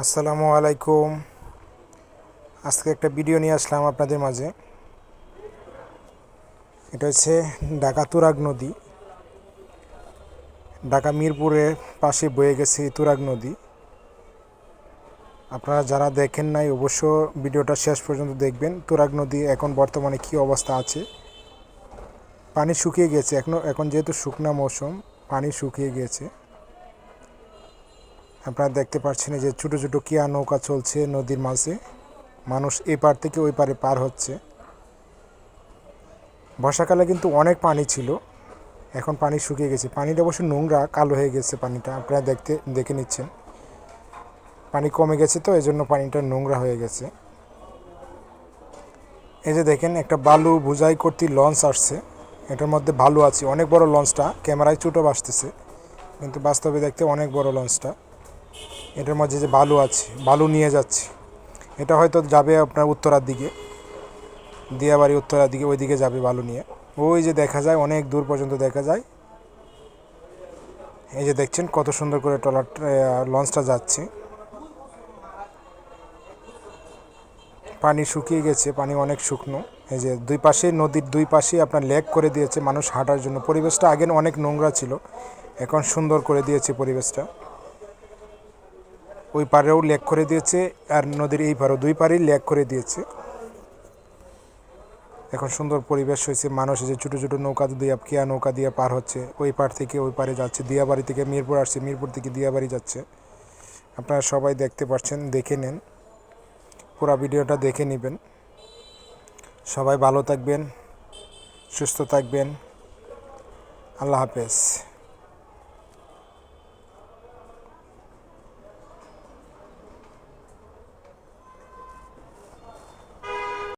আসসালামু আলাইকুম। আজকে একটা ভিডিও নিয়ে আসলাম আপনাদের মাঝে। এটা হচ্ছে ঢাকা তুরাগ নদী। ঢাকা মিরপুরের পাশে বয়ে গেছে তুরাগ নদী। আপনারা যারা দেখেন নাই অবশ্য ভিডিওটা শেষ পর্যন্ত দেখবেন, তুরাগ নদী এখন বর্তমানে কী অবস্থা আছে। পানি শুকিয়ে গেছে এখনও এখন যেহেতু শুকনা মৌসুম, পানি শুকিয়ে গিয়েছে আপনারা দেখতে পাচ্ছেন যে ছোটো ছোটো কিয়া নৌকা চলছে নদীর মাঝে। মানুষ এই পার থেকে ওই পারে পার হচ্ছে। বর্ষাকালে কিন্তু অনেক পানি ছিল। এখন পানি শুকিয়ে গেছে। পানিটা অবশ্য নোংরা, কালো হয়ে গেছে পানিটা। আপনারা দেখতে, দেখে নিচ্ছেন। পানি কমে গেছে তো এই জন্য পানিটা নোংরা হয়ে গেছে। এই যে দেখেন, একটা বালু বুঝাই করতে লঞ্চ আসছে। এটার মধ্যে ভালো আছে। অনেক বড় লঞ্চটা। ক্যামেরায় ছোটো বাসতেছে। কিন্তু বাস্তবে দেখতে অনেক বড় লঞ্চটা। এটার মাঝে যে বালু আছে, বালু নিয়ে যাচ্ছে। এটা হয়তো যাবে আপনার উত্তরার দিকে। দিয়াবাড়ি উত্তরার দিকে ওই দিকে যাবে বালু নিয়ে। ওই যে দেখা যায়, অনেক দূর পর্যন্ত দেখা যায়। এই যে দেখছেন, কত সুন্দর করে ট্রলার লঞ্চটা যাচ্ছে। পানি শুকিয়ে গেছে, পানি অনেক শুকনো। এই যে দুই পাশে নদীর দুই পাশে আপনার লেক করে দিয়েছে মানুষ হাঁটার জন্য। পরিবেশটা আগে অনেক নোংরা ছিল, এখন সুন্দর করে দিয়েছে পরিবেশটা। ওই পারেও লেক করে দিয়েছে আর নদীর এই পারেও দুই পারেই লেক করে দিয়েছে। এখন সুন্দর পরিবেশ হয়েছে, মানুষ যে ছোটো ছোটো নৌকা দিয়ে কেয়া নৌকা দিয়ে পার হচ্ছে, ওই পার থেকে ওই পারে যাচ্ছে, দিয়াবাড়ি থেকে মিরপুর আসছে, মিরপুর থেকে দিয়াবাড়ি যাচ্ছে। আপনারা সবাই দেখতে পাচ্ছেন, দেখে নেন, পুরো ভিডিওটা দেখে নেবেন। সবাই ভালো থাকবেন, সুস্থ থাকবেন। আল্লাহ হাফেজ।